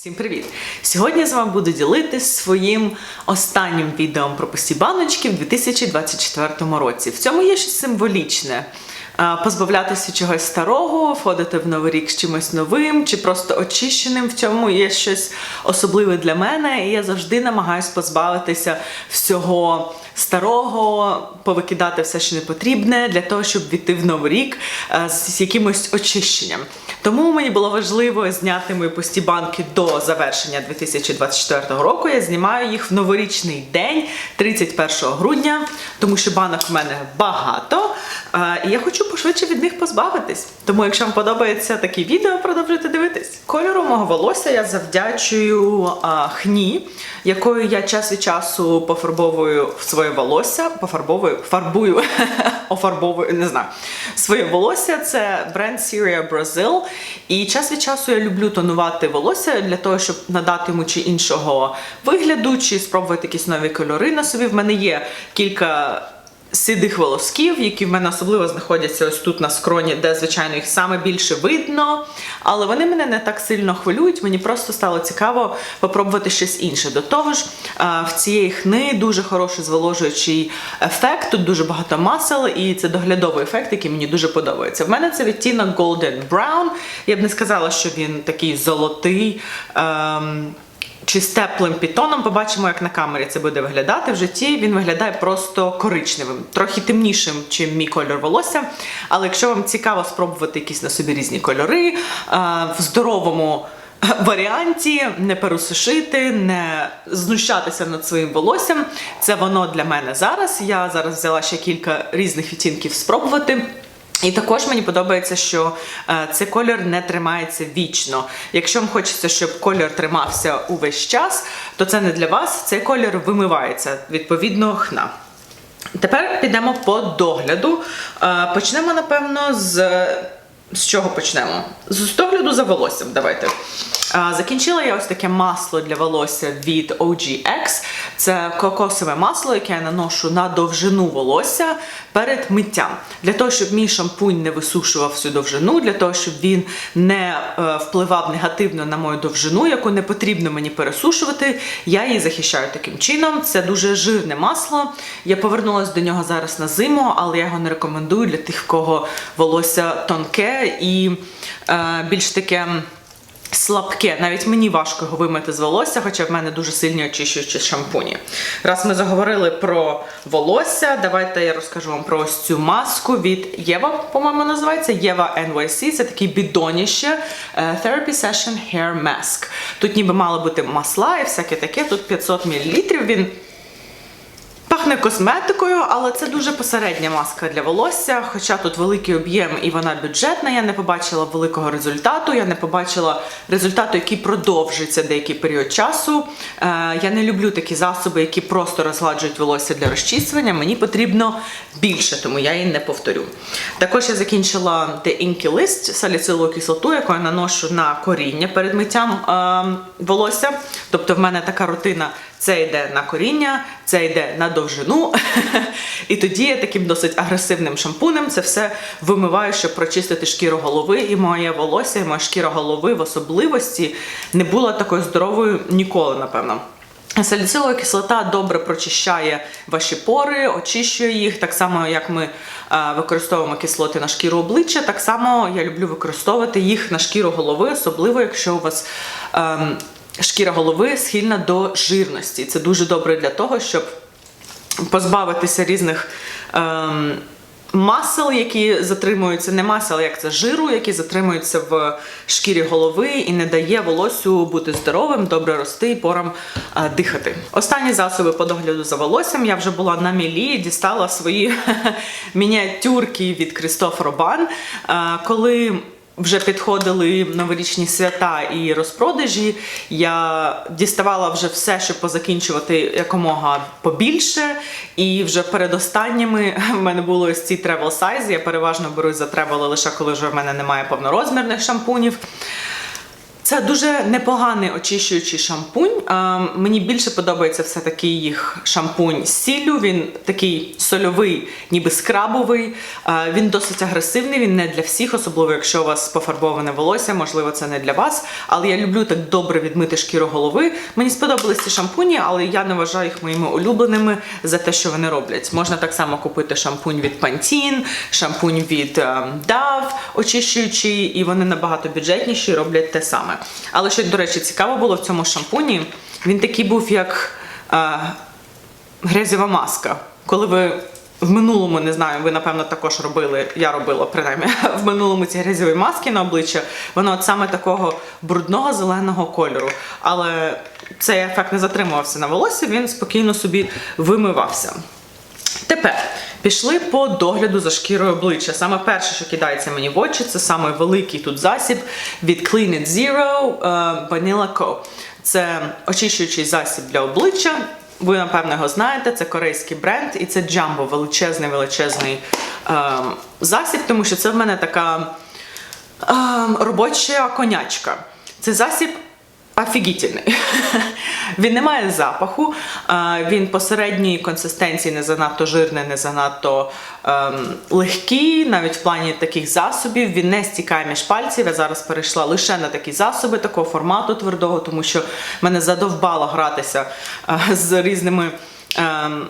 Всім привіт! Сьогодні я з вами буду ділитись своїм останнім відео про пусті баночки в 2024 році. В цьому є щось символічне. Позбавлятися чогось старого, входити в новий рік з чимось новим чи просто очищеним. В цьому є щось особливе для мене, і я завжди намагаюся позбавитися всього старого, повикидати все, що не потрібне, для того, щоб війти в новий рік з якимось очищенням. Тому мені було важливо зняти мої пусті банки до завершення 2024 року. Я знімаю їх в новорічний день, 31 грудня, тому що банок в мене багато. е, І я хочу пошвидше від них позбавитись. Тому, якщо вам подобається такі відео, продовжуйте дивитись. Кольору мого волосся я завдячую а, хні, якою я час від часу пофарбовую своє волосся, пофарбовую, фарбую, офарбовую, не знаю. Своє волосся це бренд Syria Brazil. І час від часу я люблю тонувати волосся для того, щоб надати йому чи іншого вигляду, чи спробувати якісь нові кольори на собі. В мене є кілька сідих волосків, які в мене особливо знаходяться ось тут на скроні, де, звичайно, їх саме більше видно. Але вони мене не так сильно хвилюють. Мені просто стало цікаво попробувати щось інше. До того ж, в цієї хни дуже хороший зволожуючий ефект. Тут дуже багато масел, і це доглядовий ефект, який мені дуже подобається. В мене це відтінок Golden Brown. Я б не сказала, що він такий золотий. Ем, чи з теплим пітоном побачимо, як на камері це буде виглядати. В житті він виглядає просто коричневим, трохи темнішим, чим мій кольор волосся. Але якщо вам цікаво спробувати якісь на собі різні кольори е, в здоровому варіанті, не пересушити, не знущатися над своїм волоссям, це воно для мене зараз. Я зараз взяла ще кілька різних відтінків спробувати. І також мені подобається, що е, цей колір не тримається вічно. Якщо вам хочеться, щоб колір тримався увесь час, то це не для вас. Цей колір вимивається, відповідно, хна. Тепер підемо по догляду. Е, почнемо, напевно, з. З чого почнемо? З догляду за волоссям. Давайте. Закінчила я ось таке масло для волосся від OGX. Це кокосове масло, яке я наношу на довжину волосся перед миттям. Для того, щоб мій шампунь не висушував всю довжину, для того, щоб він не е, впливав негативно на мою довжину, яку не потрібно мені пересушувати, я її захищаю таким чином. Це дуже жирне масло. Я повернулася до нього зараз на зиму, але я його не рекомендую для тих, в кого волосся тонке і е, більш таке. Слабке, навіть мені важко його вимити з волосся, хоча в мене дуже сильні очищуючі шампуні. Раз ми заговорили про волосся, давайте я розкажу вам про ось цю маску від Єва, по-моєму, називається Єва NYC. Це такий бідоніще е, Therapy Session Hair Mask. Тут ніби мало бути масла і всяке таке. Тут 500 мл. Він Пахне косметикою, але це дуже посередня маска для волосся. Хоча тут великий об'єм і вона бюджетна, я не побачила великого результату. Я не побачила результату, який продовжується деякий період часу. Е, я не люблю такі засоби, які просто розгладжують волосся для розчісування. Мені потрібно більше, тому я її не повторю. Також я закінчила The Inky List, саліцилову кислоту, яку я наношу на коріння перед миттям е, волосся. Тобто в мене така рутина. Це йде на коріння, це йде на довжину. І тоді я таким досить агресивним шампунем це все вимиваю, щоб прочистити шкіру голови. І моє волосся, і моя шкіра голови в особливості не була такою здоровою ніколи, напевно. Саліцилова кислота добре прочищає ваші пори, очищує їх. Так само, як ми е, використовуємо кислоти на шкіру обличчя, так само я люблю використовувати їх на шкіру голови, особливо якщо у вас. ем, Шкіра голови схильна до жирності. Це дуже добре для того, щоб позбавитися різних ем, масел, які затримуються, не масел, як це жиру, які затримуються в шкірі голови і не дає волоссю бути здоровим, добре рости і порам е, дихати. Останні засоби по догляду за волоссям я вже була на мілі, дістала свої мініатюрки від Кристоф Робан. Е, коли вже підходили новорічні свята і розпродажі. Я діставала вже все, щоб позакінчувати якомога побільше. І вже перед останніми в мене було ось ці travel size. Я переважно беру за travel лише коли вже в мене немає повнорозмірних шампунів. Це дуже непоганий очищуючий шампунь. Мені більше подобається все-таки їх шампунь з сіллю. Він такий сольовий, ніби скрабовий. Він досить агресивний, він не для всіх, особливо якщо у вас пофарбоване волосся, можливо, це не для вас. Але я люблю так добре відмити шкіру голови. Мені сподобались ці шампуні, але я не вважаю їх моїми улюбленими за те, що вони роблять. Можна так само купити шампунь від Pantene, шампунь від е, Dove, очищуючий, і вони набагато бюджетніші, роблять те саме. Але що, до речі, цікаво було в цьому шампуні, він такий був як е, грязєва маска. Коли ви в минулому, не знаю, ви напевно також робили, я робила принаймні в минулому ці грязьові маски на обличчя, воно от саме такого брудного зеленого кольору. Але цей ефект не затримувався на волосі, він спокійно собі вимивався. Тепер пішли по догляду за шкірою обличчя. Саме перше, що кидається мені в очі, це саме великий тут засіб від Clean It Zero е, Vanilla Co. Це очищуючий засіб для обличчя. Ви, напевно, його знаєте, це корейський бренд, і це Jumbo, величезний величезний е, засіб, тому що це в мене така е, робоча конячка. Це засіб офігітельний. він не має запаху, він посередньої консистенції, не занадто жирний, не занадто ем, легкий, навіть в плані таких засобів. Він не стікає між пальців. Я зараз перейшла лише на такі засоби такого формату твердого, тому що мене задовбало гратися е, з різними. ем,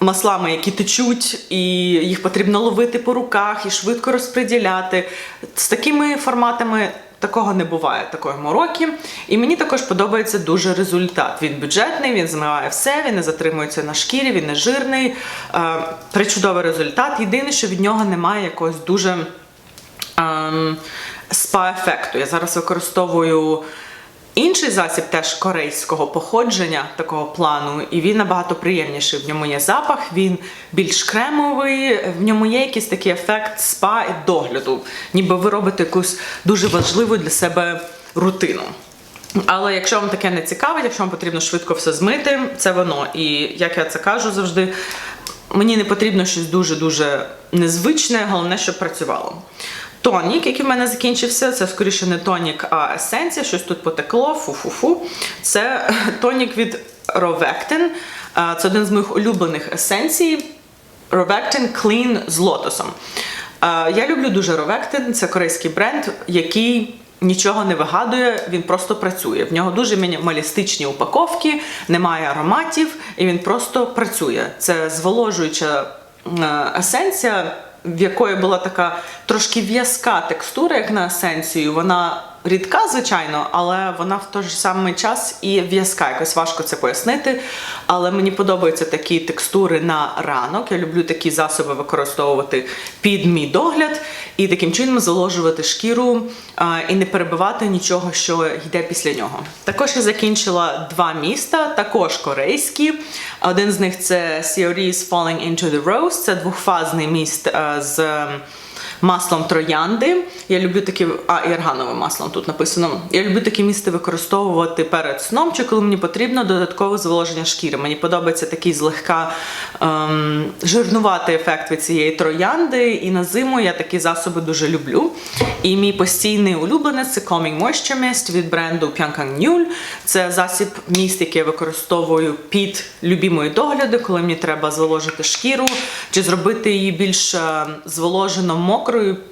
маслами, які течуть, і їх потрібно ловити по руках і швидко розподіляти. З такими форматами такого не буває, такої мороки. І мені також подобається дуже результат. Він бюджетний, він змиває все, він не затримується на шкірі, він не жирний. Е, Причудовий результат. Єдине, що від нього немає якогось дуже ем, спа-ефекту. Я зараз використовую. Інший засіб теж корейського походження такого плану, і він набагато приємніший. В ньому є запах, він більш кремовий, в ньому є якийсь такий ефект спа і догляду, ніби ви робите якусь дуже важливу для себе рутину. Але якщо вам таке не цікавить, якщо вам потрібно швидко все змити, це воно. І як я це кажу завжди, мені не потрібно щось дуже-дуже незвичне, головне, щоб працювало. Тонік, який в мене закінчився, це скоріше не тонік, а есенція. Щось тут потекло, фу-фу-фу. Це тонік від. А, Це один з моїх улюблених есенцій. Rovectin Clean з лотосом. Я люблю дуже Rovectin, це корейський бренд, який нічого не вигадує, він просто працює. В нього дуже мінімалістичні упаковки, немає ароматів, і він просто працює. Це зволожуюча е, есенція в якої була така трошки в'язка текстура, як на есенцію. Вона рідка, звичайно, але вона в той же самий час і в'язка. Якось важко це пояснити. Але мені подобаються такі текстури на ранок. Я люблю такі засоби використовувати під мій догляд і таким чином заложувати шкіру а, і не перебивати нічого, що йде після нього. Також я закінчила два міста, також корейські. Один з них це Series Falling into the Rose. Це двохфазний міст а, з маслом троянди. Я люблю такі, а і аргановим маслом тут написано. Я люблю такі місти використовувати перед сном, чи коли мені потрібно додаткове зволоження шкіри. Мені подобається такий злегка ем, жирнуватий ефект від цієї троянди. І на зиму я такі засоби дуже люблю. І мій постійний улюбленець це Calming Moisture Mist від бренду Pyangkang Nude. Це засіб міст, який я використовую під любі догляди, коли мені треба зволожити шкіру, чи зробити її більш е, зволожено мокрою,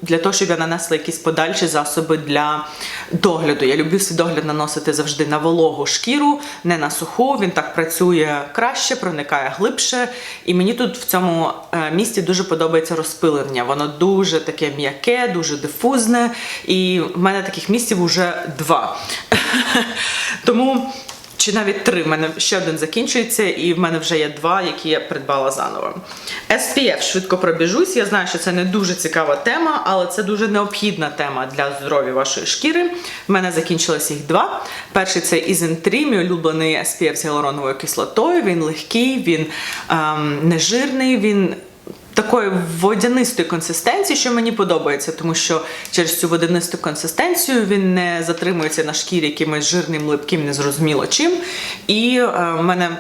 для того, щоб я нанесла якісь подальші засоби для догляду. Я люблю свій догляд наносити завжди на вологу шкіру, не на суху. Він так працює краще, проникає глибше. І мені тут в цьому е, місці дуже подобається розпилення. Воно дуже таке м'яке, дуже дифузне. І в мене таких місців вже два. Тому. Чи навіть три. В мене ще один закінчується, і в мене вже є два, які я придбала заново. SPF, швидко пробіжусь. Я знаю, що це не дуже цікава тема, але це дуже необхідна тема для здоров'я вашої шкіри. В мене закінчилось їх два. Перший це Ізен 3, мій улюблений SPF з гіалуроновою кислотою. Він легкий, він ем, нежирний, він такої водянистої консистенції, що мені подобається, тому що через цю водянисту консистенцію він не затримується на шкірі якимось жирним, липким, незрозуміло чим. І е, в мене.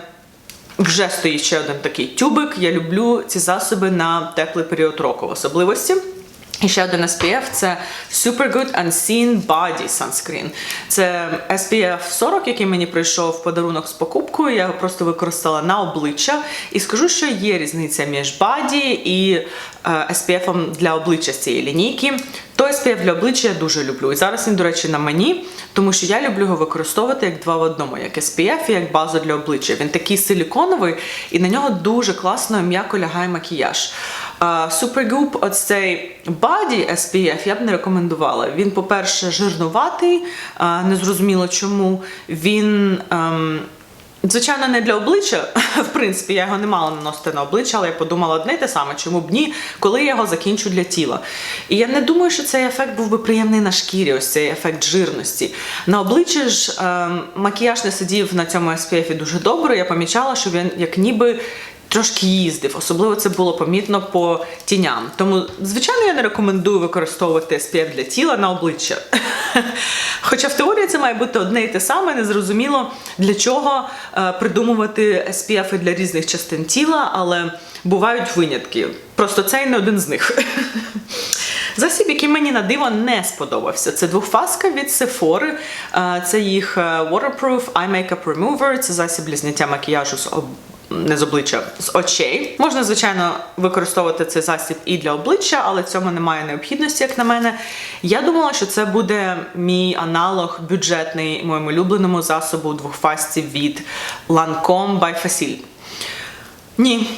Вже стоїть ще один такий тюбик. Я люблю ці засоби на теплий період року в особливості. І ще один SPF це Super Good Unseen Body Sunscreen. Це SPF 40, який мені прийшов в подарунок з покупкою. Я його просто використала на обличчя. І скажу, що є різниця між баді і е, SPF для обличчя з цієї лінійки. Той SPF для обличчя я дуже люблю. І зараз він, до речі, на мені, тому що я люблю його використовувати як два в одному, як SPF і як базу для обличчя. Він такий силіконовий, і на нього дуже класно м'яко лягає макіяж. А, Supergoop, ось цей Body SPF я б не рекомендувала. Він, по-перше, жирнуватий, незрозуміло чому. Він. ем, Звичайно, не для обличчя. В принципі, я його не мала наносити на обличчя, але я подумала одне й те саме, чому б ні, коли я його закінчу для тіла. І я не думаю, що цей ефект був би приємний на шкірі, ось цей ефект жирності. На обличчі ж ем, макіяж не сидів на цьому SPF дуже добре. Я помічала, що він як ніби трошки їздив. Особливо це було помітно по тіням. Тому, звичайно, я не рекомендую використовувати SPF для тіла на обличчя. Хоча в теорії це має бути одне і те саме, незрозуміло для чого е, придумувати SPF для різних частин тіла, але бувають винятки. Просто цей не один з них. Засіб, який мені на диво не сподобався. Це двохфаска від Sephora. Е, Це їх е, Waterproof Eye Makeup Remover. Це засіб для зняття макіяжу з об... не з обличчя, з очей. Можна, звичайно, використовувати цей засіб і для обличчя, але цьому немає необхідності, як на мене. Я думала, що це буде мій аналог бюджетний моєму улюбленому засобу двохфасці від Lancome by Facile. Ні,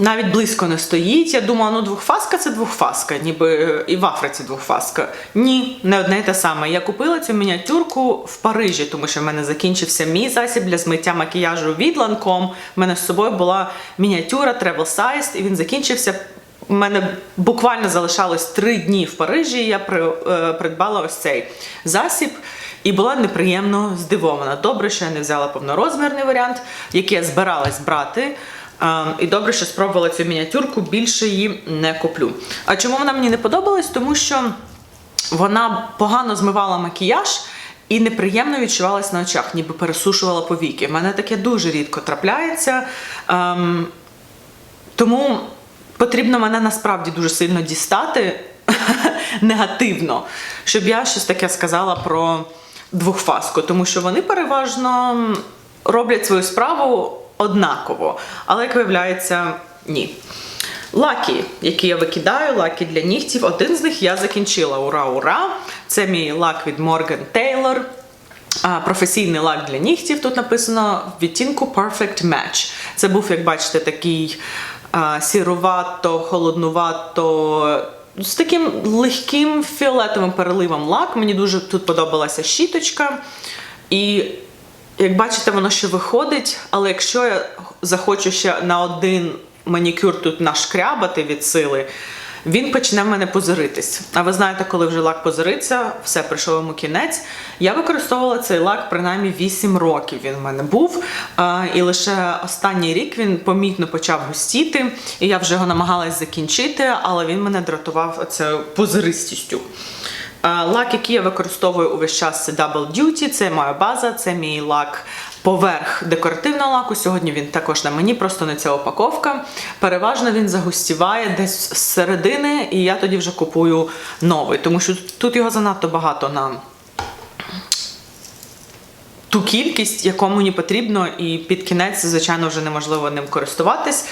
навіть близько не стоїть. Я думала, ну двохфаска це двохфаска, ніби е, і в Африці двохфаска. Ні, не одне й те саме. Я купила цю мініатюрку в Парижі, тому що в мене закінчився мій засіб для змиття макіяжу від Lancome. У мене з собою була мініатюра travel size, і він закінчився. У мене буквально залишалось три дні в Парижі. і Я е, придбала ось цей засіб. І була неприємно здивована. Добре, що я не взяла повнорозмірний варіант, який я збиралась брати. І добре, що спробувала цю мініатюрку, більше її не куплю. А чому вона мені не подобалась? Тому що вона погано змивала макіяж і неприємно відчувалась на очах, ніби пересушувала повіки. У мене таке дуже рідко трапляється. Ем, тому потрібно мене насправді дуже сильно дістати негативно, щоб я щось таке сказала про двохфаску, тому що вони переважно роблять свою справу однаково, але як виявляється, ні. Лаки, які я викидаю, лаки для нігтів. Один з них я закінчила. Ура, ура! Це мій лак від Morgan Taylor. Професійний лак для нігтів. Тут написано в відтінку Perfect Match. Це був, як бачите, такий сірувато, холоднувато. З таким легким фіолетовим переливом лак. Мені дуже тут подобалася щіточка. І як бачите, воно ще виходить, але якщо я захочу ще на один манікюр тут нашкрябати від сили, він почне в мене позоритись. А ви знаєте, коли вже лак позориться, все прийшов йому кінець. Я використовувала цей лак принаймні 8 років. Він в мене був. І лише останній рік він помітно почав густіти, і я вже його намагалась закінчити, але він мене дратував цією позористістю. А, Лак, який я використовую увесь час, це Double Duty, це моя база, це мій лак поверх декоративного лаку. Сьогодні він також на мені, просто не ця упаковка. Переважно він загустіває десь з середини, і я тоді вже купую новий, тому що тут його занадто багато на ту кількість, яку мені потрібно, і під кінець, звичайно, вже неможливо ним користуватись.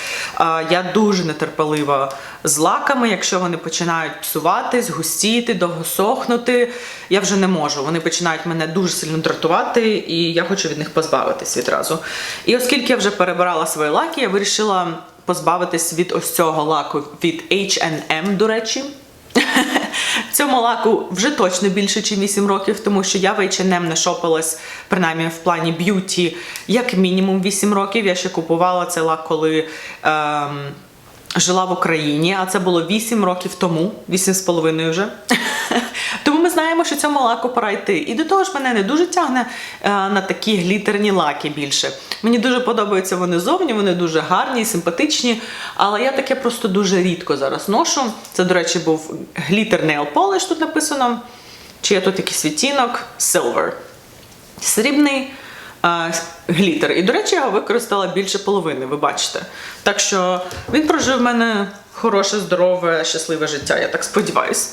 Я дуже нетерпелива з лаками. Якщо вони починають псуватись, густіти, довго сохнути, я вже не можу. Вони починають мене дуже сильно дратувати, і я хочу від них позбавитись відразу. І оскільки я вже перебирала свої лаки, я вирішила позбавитись від ось цього лаку від H&M, до речі. Цьому лаку вже точно більше, ніж 8 років, тому що я в H&M не шопилась, принаймні в плані б'юті, як мінімум 8 років. Я ще купувала цей лак, коли ем, жила в Україні, а це було 8 років тому, 8,5 вже. Тому ми знаємо, що цьому лаку пора йти. І до того ж мене не дуже тягне е, на такі глітерні лаки більше. Мені дуже подобаються вони зовні, вони дуже гарні, симпатичні, але я таке просто дуже рідко зараз ношу. Це, до речі, був Glitter Nail Polish тут написано. Чи є тут якийсь відтінок? Silver. Срібний. е, глітер. І, до речі, я його використала більше половини, ви бачите. Так що він прожив в мене хороше, здорове, щасливе життя, я так сподіваюся.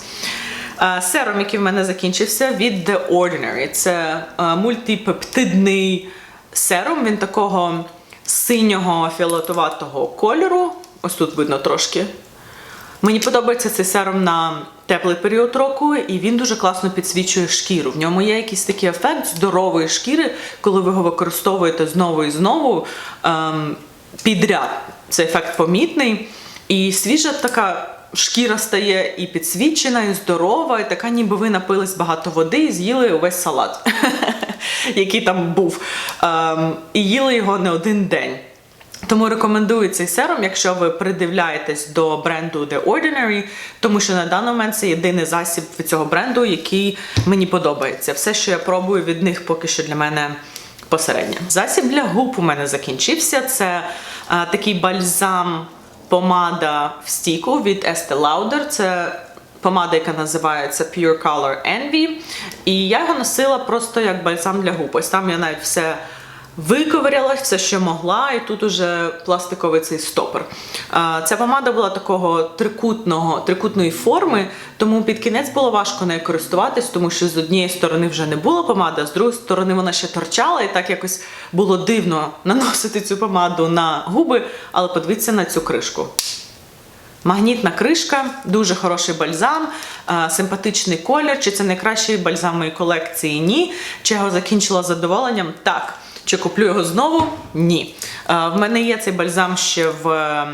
Е, Серум, який в мене закінчився від The Ordinary. Це е, мультипептидний серум. Він такого синього фіолетуватого кольору. Ось тут видно трошки. Мені подобається цей серум на теплий період року, і він дуже класно підсвічує шкіру. В ньому є якийсь такий ефект здорової шкіри, коли ви його використовуєте знову і знову ем, підряд. Цей ефект помітний. І свіжа така шкіра стає і підсвічена, і здорова, і така, ніби ви напились багато води і з'їли увесь салат, який там був. Ем, і їли його не один день. Тому рекомендую цей серум, якщо ви придивляєтесь до бренду The Ordinary, тому що на даний момент це єдиний засіб від цього бренду, який мені подобається. Все, що я пробую від них, поки що для мене посередньо. Засіб для губ у мене закінчився. Це а, такий бальзам помада в стіку від Estee Lauder. Це помада, яка називається Pure Color Envy. І я його носила просто як бальзам для губ. Ось там я навіть все виковирялась, все, що могла, і тут уже пластиковий цей стопор. Ця помада була такого трикутного, трикутної форми, тому під кінець було важко нею користуватись, тому що з однієї сторони вже не було помади, а з другої сторони вона ще торчала, і так якось було дивно наносити цю помаду на губи, але подивіться на цю кришку. Магнітна кришка, дуже хороший бальзам, симпатичний колір. Чи це найкращий бальзам моєї колекції? Ні. Чи я його закінчила задоволенням? Так. Чи куплю його знову? Ні. Е, В мене є цей бальзам ще в е,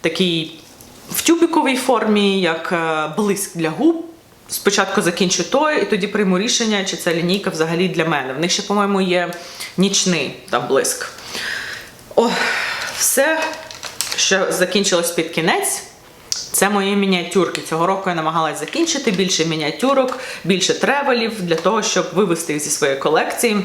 такій в тюбіковій формі, як е, блиск для губ. Спочатку закінчу той, і тоді прийму рішення, чи ця лінійка взагалі для мене. В них ще, по-моєму, є нічний там блиск. О, все, що закінчилось під кінець. Це мої мініатюрки. Цього року я намагалась закінчити більше мініатюрок, більше тревелів для того, щоб вивести їх зі своєї колекції.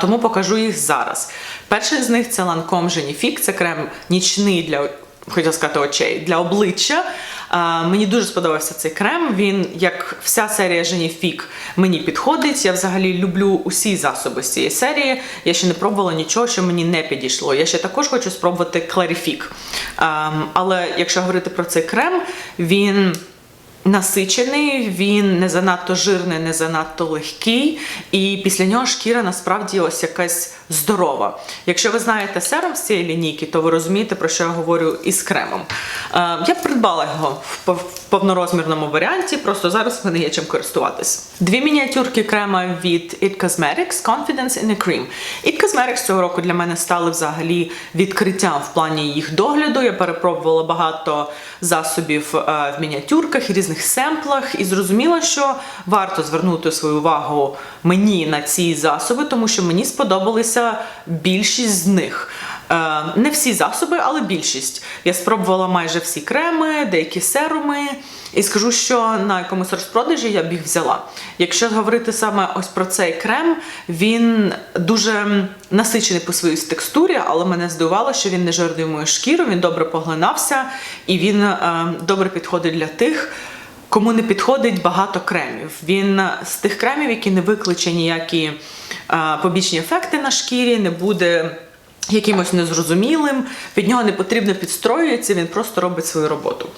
Тому покажу їх зараз. Перший з них це Lancome Genifique, це крем нічний для хотіла сказати очей для обличчя. Мені дуже сподобався цей крем. Він, як вся серія Genifique, мені підходить. Я взагалі люблю усі засоби з цієї серії. Я ще не пробувала нічого, що мені не підійшло. Я ще також хочу спробувати Clarifique. Але якщо говорити про цей крем, він. Насичений, він не занадто жирний, не занадто легкий, і після нього шкіра насправді ось якась здорова. Якщо ви знаєте серум з цієї лінійки, то ви розумієте, про що я говорю із кремом. Е, я придбала його в повнорозмірному варіанті, просто зараз в мене є чим користуватись. Дві мініатюрки крема від It Cosmetics Confidence in a Cream. It Cosmetics цього року для мене стали взагалі відкриттям в плані їх догляду. Я перепробувала багато засобів е, в мініатюрках і різних семплах, і зрозуміла, що варто звернути свою увагу мені на ці засоби, тому що мені сподобалися більшість з них. Е, Не всі засоби, але більшість. Я спробувала майже всі креми, деякі серуми, і скажу, що на якомусь розпродажі я б їх взяла. Якщо говорити саме ось про цей крем, він дуже насичений по своїй текстурі, але мене здивувало, що він не жирний мою шкіру, він добре поглинався і він е, добре підходить для тих. Кому не підходить багато кремів. Він з тих кремів, які не викличе ніякі е, побічні ефекти на шкірі, не буде якимось незрозумілим, від нього не потрібно підстроюється, він просто робить свою роботу.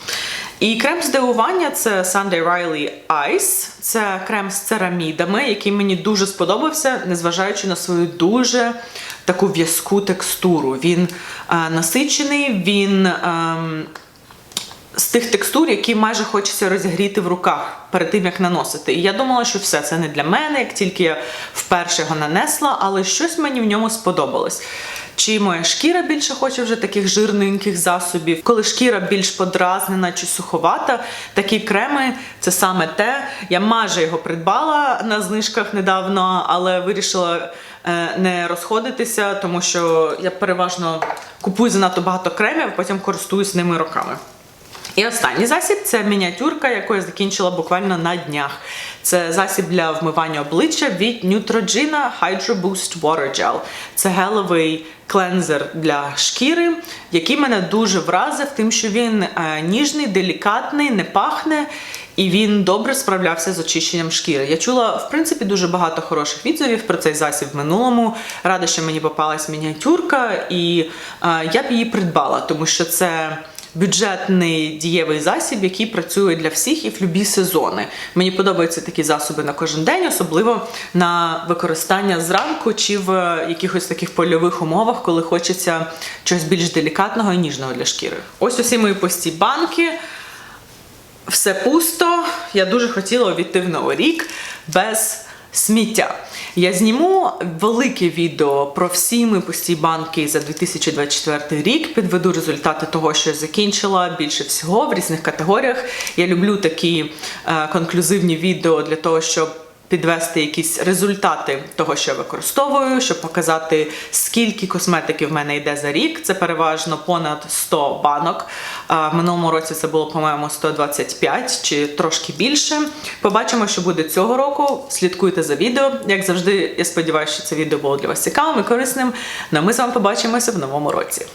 І крем здивування це Sunday Riley Ice. Це крем з церамідами, який мені дуже сподобався, незважаючи на свою дуже таку в'язку текстуру. Він е, насичений, він. ем, з тих текстур, які майже хочеться розігріти в руках перед тим, як наносити. І я думала, що все це не для мене, як тільки я вперше його нанесла, але щось мені в ньому сподобалось. Чи моя шкіра більше хоче вже таких жирненьких засобів, коли шкіра більш подразнена чи суховата, такі креми це саме те. Я майже його придбала на знижках недавно, але вирішила е, не розходитися, тому що я переважно купую занадто багато кремів, потім користуюсь ними роками. І останній засіб це мініатюрка, яку я закінчила буквально на днях. Це засіб для вмивання обличчя від Neutrogena Hydro Boost Water Gel. Це гелевий клензер для шкіри, який мене дуже вразив, тим, що він е, ніжний, делікатний, не пахне. і він добре справлявся з очищенням шкіри. Я чула, в принципі, дуже багато хороших відзивів про цей засіб в минулому. Рада, що мені попалась мініатюрка, і е, я б її придбала, тому що це. Бюджетний дієвий засіб, який працює для всіх і в любі сезони. Мені подобаються такі засоби на кожен день, особливо на використання зранку чи в якихось таких польових умовах, коли хочеться чогось більш делікатного і ніжного для шкіри. Ось усі мої пусті банки. Все пусто. Я дуже хотіла увійти в новий рік без сміття. Я зніму велике відео про всі мої пусті банки за 2024 рік. Підведу результати того, що я закінчила більше всього в різних категоріях. Я люблю такі е, конклюзивні відео для того, щоб підвести якісь результати того, що я використовую, щоб показати, скільки косметики в мене йде за рік. Це переважно понад 100 банок. В минулому році це було, по-моєму, 125 чи трошки більше. Побачимо, що буде цього року. Слідкуйте за відео. Як завжди, я сподіваюся, що це відео було для вас цікавим і корисним. Ну а ми з вами побачимося в новому році.